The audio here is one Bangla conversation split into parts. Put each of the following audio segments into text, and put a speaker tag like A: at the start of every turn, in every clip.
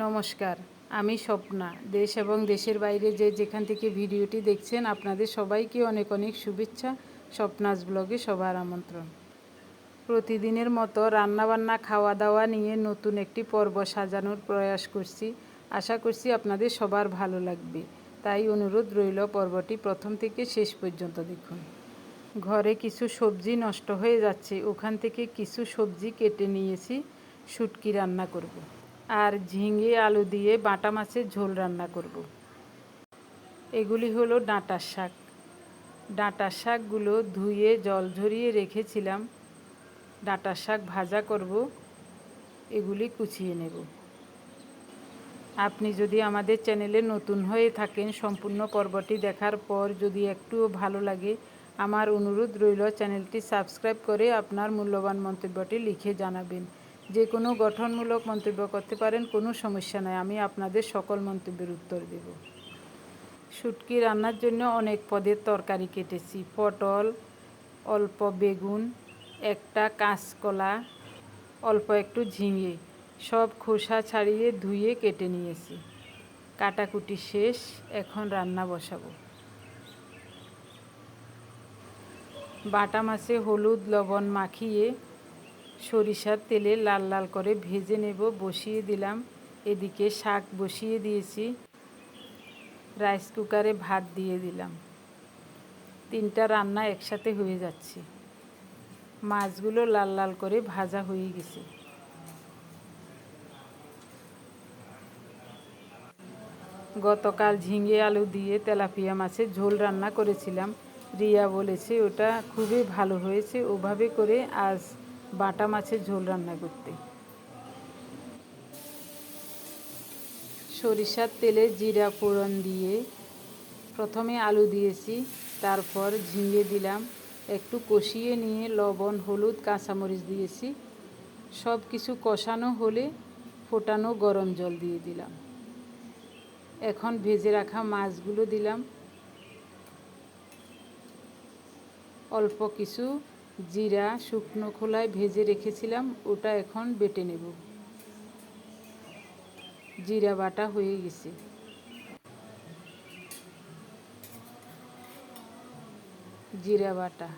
A: নমস্কার, আমি স্বপ্না। দেশ এবং দেশের বাইরে যে যেখান থেকে ভিডিওটি দেখছেন, আপনাদের সবাইকে অনেক অনেক শুভেচ্ছা। স্বপ্নাস ব্লগে সবার আমন্ত্রণ। প্রতিদিনের মতো রান্নাবান্না খাওয়া দাওয়া নিয়ে নতুন একটি পর্ব সাজানোর প্রয়াস করছি। আশা করছি আপনাদের সবার ভালো লাগবে। তাই অনুরোধ রইল পর্বটি প্রথম থেকে শেষ পর্যন্ত দেখুন। ঘরে কিছু সবজি নষ্ট হয়ে যাচ্ছে, ওখান থেকে কিছু সবজি কেটে নিয়েছি, শুটকি রান্না করব। আর ঝিঙে আলু দিয়ে বাটা মাছের ঝোল রান্না করব। এগুলি হলো ডাঁটার শাক। ডাঁটার শাকগুলো ধুয়ে জল ঝরিয়ে রেখেছিলাম। ডাঁটার শাক ভাজা করব। এগুলি কুচিয়ে নেব। আপনি যদি আমাদের চ্যানেলে নতুন হয়ে থাকেন, সম্পূর্ণ পর্বটি দেখার পর যদি একটুও ভালো লাগে, আমার অনুরোধ রইল চ্যানেলটি সাবস্ক্রাইব করে আপনার মূল্যবান মন্তব্যটি লিখে জানাবেন। যে কোনো গঠনমূলক মন্তব্য করতে পারেন, কোনো সমস্যা নাই। আমি আপনাদের সকল মন্তব্যের উত্তর দেব। শুটকি রান্নার জন্য অনেক পদের তরকারি কেটেছি। পটল, অল্প বেগুন, একটা কাঁচকলা, অল্প একটু ঝিঙে, সব খোসা ছাড়িয়ে ধুয়ে কেটে নিয়েছি। কাটাকুটি শেষ, এখন রান্না বসাবো। বাটা মাছে হলুদ, লবণ মাখিয়ে সরিষার তেলে লাল লাল করে ভেজে নেব, বসিয়ে দিলাম। এদিকে শাক বসিয়ে দিয়েছি। রাইস কুকারে ভাত দিয়ে দিলাম। তিনটা রান্না একসাথে হয়ে যাচ্ছে। মাছগুলো লাল লাল করে ভাজা হয়ে গেছে। গতকাল ঝিঙে আলু দিয়ে তেলাপিয়া মাছের ঝোল রান্না করেছিলাম। রিয়া বলেছে, ওটা খুবই ভালো হয়েছে। ওভাবে করে আজ বাটা মাছের ঝোল রান্না করতে। সরিষার তেলে জিরা ফোড়ন দিয়ে প্রথমে আলু দিয়েছি, তারপর ঝিঙে দিলাম, একটু কষিয়ে নিয়ে লবণ, হলুদ, কাঁচামরিচ দিয়েছি। সব কিছু কষানো হলে ফোটানো গরম জল দিয়ে দিলাম। এখন ভেজে রাখা মাছগুলো দিলাম। অল্প কিছু জিরা শুকনো খোলায় ভেজে রেখেছিলাম, ওটা এখন বেটে নেব। জিরা বাটা হয়ে গেছে। জিরা বাটা।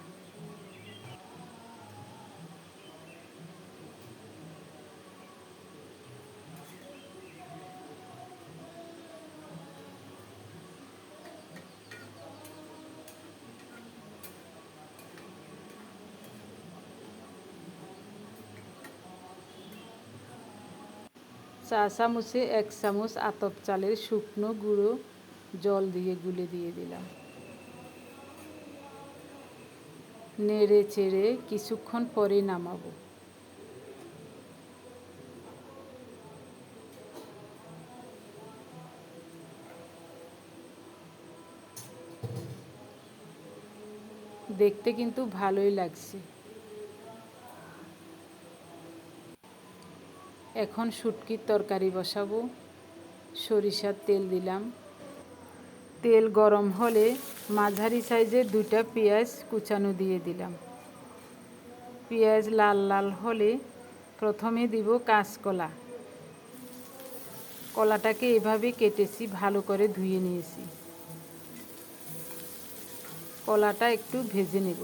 A: চা চামচে এক চামচ আতপ চালের শুকনো গুঁড়ো জল দিয়ে গুলে দিয়ে দিলাম। নেড়ে চেড়ে কিছুক্ষণ পরে নামাবো। দেখতে কিন্তু ভালোই লাগছে। এখন শুটকির তরকারি বসাবো। সরিষার তেল দিলাম। তেল গরম হলে মাঝারি সাইজের দুটা পেঁয়াজ কুচানো দিয়ে দিলাম। পেঁয়াজ লাল লাল হলে প্রথমে দিব কাঁচকলা। কলাটাকে এভাবে কেটেছি, ভালো করে ধুয়ে নিয়েছি। কলাটা একটু ভেজে নেব।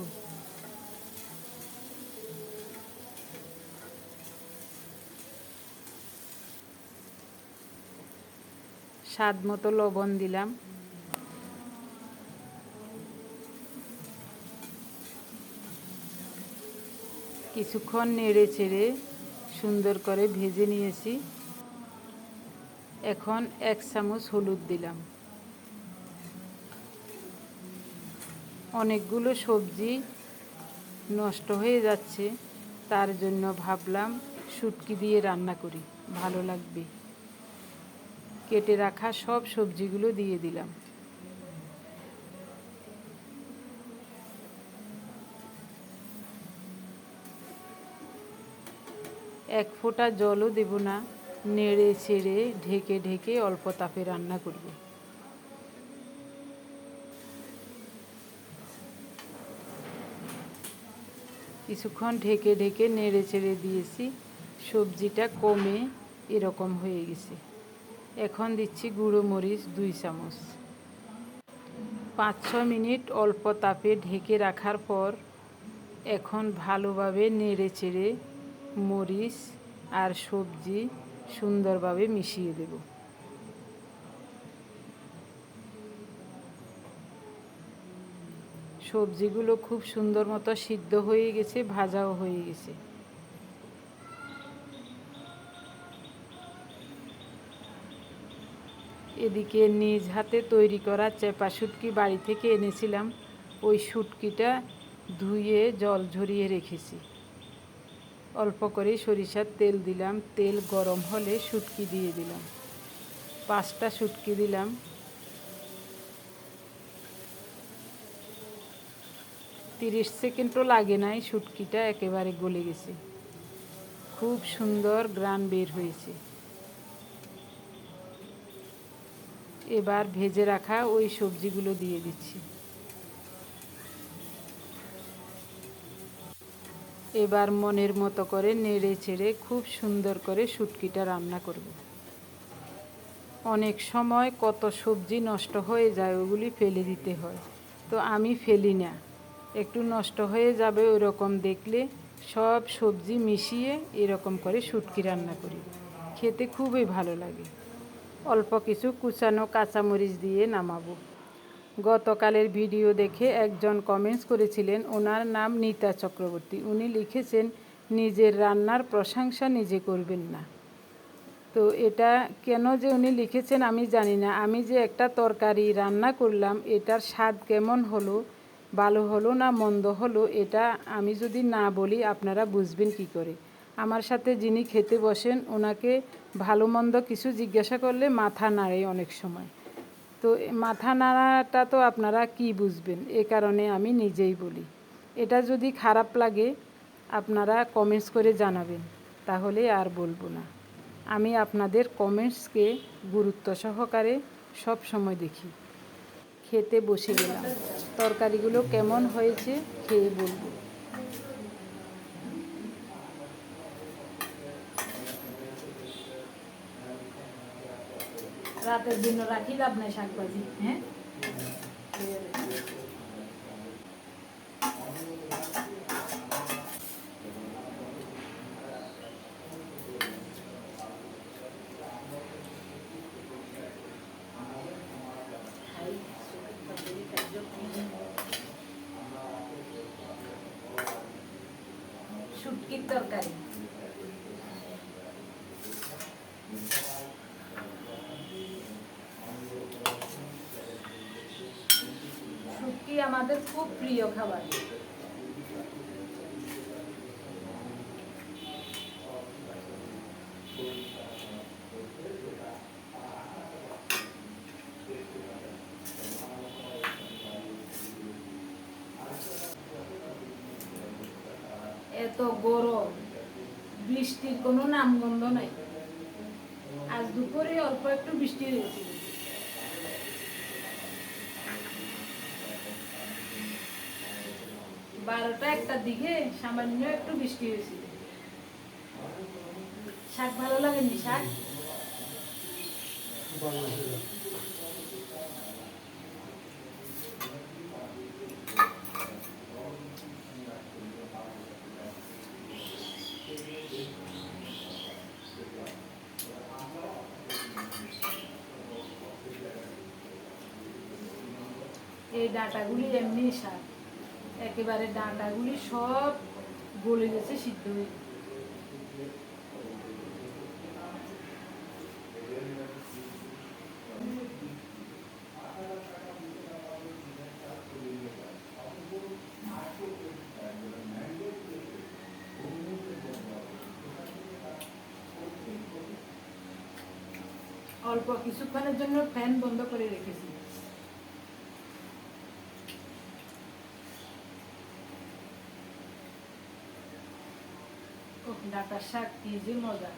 A: স্বাদ মতো লবণ দিলাম। কিছুক্ষণ নেড়ে চেড়ে সুন্দর করে ভেজে নিয়েছি। এখন এক চামচ হলুদ দিলাম। অনেকগুলো সবজি নষ্ট হয়ে যাচ্ছে, তার জন্য ভাবলাম শুটকি দিয়ে রান্না করি, ভালো লাগবে। কেটে রাখা সব সবজিগুলো দিয়ে দিলাম। এক ফোঁটা জলও দেব না, নেড়ে ছেড়ে ঢেকে ঢেকে অল্প তাপে রান্না করব। কিছুক্ষণ ঢেকে ঢেকে নেড়ে চেড়ে দিয়েছি, সবজিটা কমে এরকম হয়ে গেছে। এখন দিচ্ছি গুঁড়ো মরিচ দুই চামচ। পাঁচ ছ মিনিট অল্প তাপে ঢেকে রাখার পর এখন ভালোভাবে নেড়ে চেড়ে মরিচ আর সবজি সুন্দরভাবে মিশিয়ে দেব। সবজিগুলো খুব সুন্দর মতো সিদ্ধ হয়ে গেছে, ভাজাও হয়ে গেছে। এদিকে নিজ হাতে তৈরি করা চেপা শুটকি বাড়ি থেকে এনেছিলাম। ওই শুটকিটা ধুয়ে জল ঝরিয়ে রেখেছি। অল্প করে সরিষার তেল দিলাম। তেল গরম হলে শুটকি দিয়ে দিলাম। পাঁচটা শুটকি দিলাম। তিরিশ সেকেন্ডও লাগে নাই শুটকিটা একেবারে গলে গেছে। খুব সুন্দর গ্রান বের হয়েছে। এবার ভেজে রাখা ওই সবজিগুলো দিয়ে দিচ্ছি। এবার মনের মতো করে নেড়ে চেড়ে খুব সুন্দর করে শুটকিটা রান্না করব। অনেক সময় কত সবজি নষ্ট হয়ে যায়, ওগুলি ফেলে দিতে হয়। তো আমি ফেলি না। একটু নষ্ট হয়ে যাবে ওই রকম দেখলে সব সবজি মিশিয়ে এরকম করে শুটকি রান্না করি। খেতে খুবই ভালো লাগে। অল্প কিছু কুচানো কাঁচামরিচ দিয়ে নামাবো। গতকালের ভিডিও দেখে একজন কমেন্টস করেছিলেন, ওনার নাম নিতা চক্রবর্তী। উনি লিখেছেন, নিজের রান্নার প্রশংসা নিজে করবেন না। তো এটা কেন যে উনি লিখেছেন আমি জানি না। আমি যে একটা তরকারি রান্না করলাম, এটার স্বাদ কেমন হলো, ভালো হলো না মন্দ হলো, এটা আমি যদি না বলি, আপনারা বুঝবেন কি করে। আমার সাথে যিনি খেতে বসেন, ওনাকে ভালো মন্দ কিছু জিজ্ঞাসা করলে মাথা নাড়ে অনেক সময়। তো মাথা নাড়াটা তো আপনারা কি বুঝবেন? এ কারণে আমি নিজেই বলি। এটা যদি খারাপ লাগে, আপনারা কমেন্টস করে জানাবেন। তাহলে আর বলব না। আমি আপনাদের কমেন্টসকে গুরুত্ব সহকারে সব সময় দেখি। খেতে বসে গেলাম। তরকারিগুলো কেমন হয়েছে খেয়ে বলব।
B: রাতের জন্য রাখি লাভ নাই শাকভাজি হ্যাঁ শুটকির তরকারি শুটকি আমাদের খুব প্রিয় খাবার। এত গরম, বৃষ্টির কোনো নামগন্ধ নাই। আজ দুপুরে অল্প একটু বৃষ্টি হয়েছিল। বারোটা একটার দিকে, সামান্য একটু বৃষ্টি হয়েছিল শাক ভালো লাগেনি, শাক? এই ডাঁটাগুলি এমনি শাক। একেবারে ডাঁটাগুলি সব গলে গেছে সিদ্ধ হয়ে। অল্প কিছুক্ষণের জন্য ফ্যান বন্ধ করে রেখেছি। ওহ, ডাঁটার শাক কি যে মজা।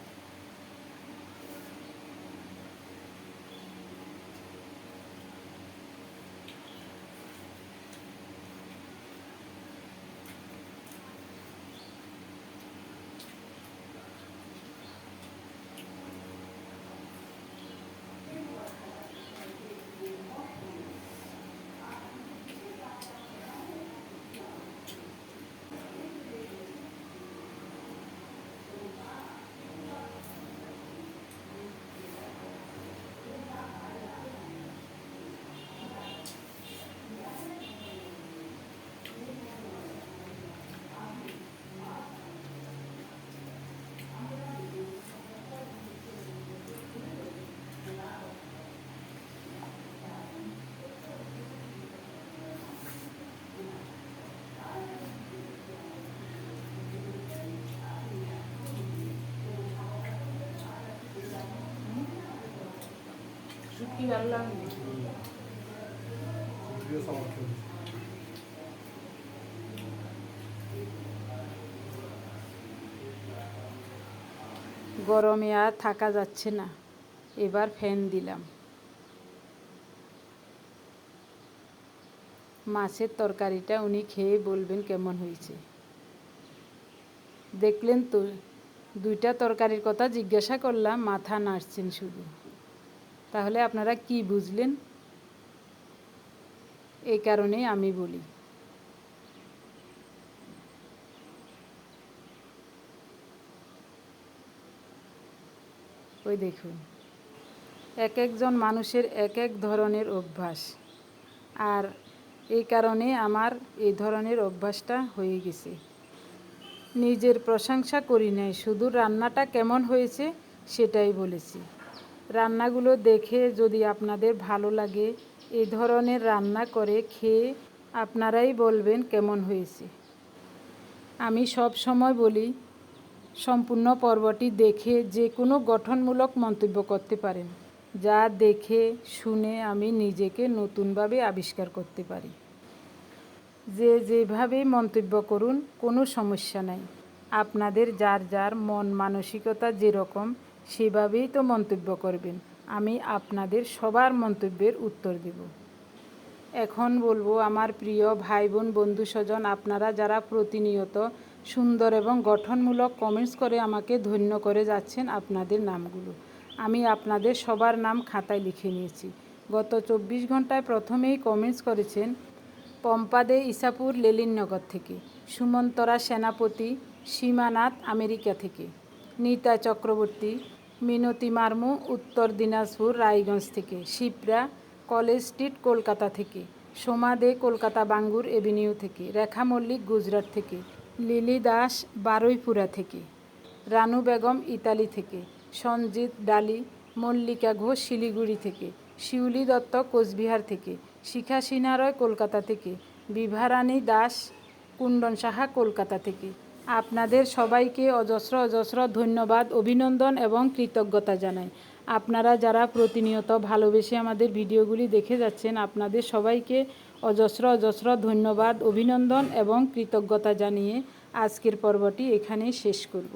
A: গরমে আর থাকা যাচ্ছে না। এবার ফ্যান দিলাম। মাছের তরকারিটা উনি খেয়ে বলবেন কেমন হয়েছে। দেখলেন তো, দুইটা তরকারির কথা জিজ্ঞাসা করলাম, মাথা নাড়ছেন শুধু। তাহলে আপনারা কি বুঝলেন? এই কারণেই আমি বলি। ওই দেখুন, এক একজন মানুষের এক এক ধরনের অভ্যাস। আর এই কারণে আমার এই ধরনের অভ্যাসটা হয়ে গেছে। নিজের প্রশংসা করি নাই, শুধু রান্নাটা কেমন হয়েছে সেটাই বলেছি। রান্নাগুলো দেখে যদি আপনাদের ভালো লাগে এই ধরনের রান্না করে খেয়ে আপনারাই বলবেন কেমন হয়েছে। আমি সব সময় বলি, সম্পূর্ণ পর্বটি দেখে যে কোনো গঠনমূলক মন্তব্য করতে পারেন। যা দেখে, শুনে আমি নিজেকে নতুনভাবে আবিষ্কার করতে পারি। যে যেভাবে মন্তব্য করুন, কোনো সমস্যা নাই। আপনাদের যার যার মন মানসিকতা যেরকম সেভাবেই তো মন্তব্য করবেন। আমি আপনাদের সবার মন্তব্যের উত্তর দেব। এখন বলব, আমার প্রিয় ভাই বোন বন্ধু স্বজন আপনারা যারা প্রতিনিয়ত সুন্দর এবং গঠনমূলক কমেন্টস করে আমাকে ধন্য করে যাচ্ছেন আপনাদের নামগুলো, আমি আপনাদের সবার নাম খাতায় লিখে নিয়েছি। গত চব্বিশ ঘন্টায় প্রথমেই কমেন্টস করেছেন পম্পাদে ইসাপুর লেলিননগর থেকে, সুমন্তরা সেনাপতি, সীমানাথ আমেরিকা থেকে। নিতা চক্রবর্তী, মিনতি মার্মু, উত্তর দিনাজপুর, রায়গঞ্জ থেকে, শিপ্রা, কলেজ স্ট্রিট, কলকাতা থেকে, সোমা দে, কলকাতা, বাঙ্গুর এভিনিউ থেকে, রেখা মল্লিক, গুজরাট থেকে, লিলি দাস, বারুইপুরা থেকে, রানু বেগম, ইতালি থেকে, সঞ্জিত ডালি, মল্লিকা ঘোষ, শিলিগুড়ি থেকে, শিউলি দত্ত, কোচবিহার থেকে, শিখা সিনহারয় কলকাতা থেকে, বিভারানী দাস, কুণ্ডন সাহা, কলকাতা থেকে আপনাদের সবাইকে অজস্র অজস্র ধন্যবাদ, অভিনন্দন এবং কৃতজ্ঞতা জানাই। আপনারা যারা প্রতিনিয়ত ভালোবেসে আমাদের ভিডিওগুলি দেখে যাচ্ছেন, আপনাদের সবাইকে অজস্র অজস্র ধন্যবাদ, অভিনন্দন এবং কৃতজ্ঞতা জানিয়ে আজকের পর্বটি এখানেই শেষ করব।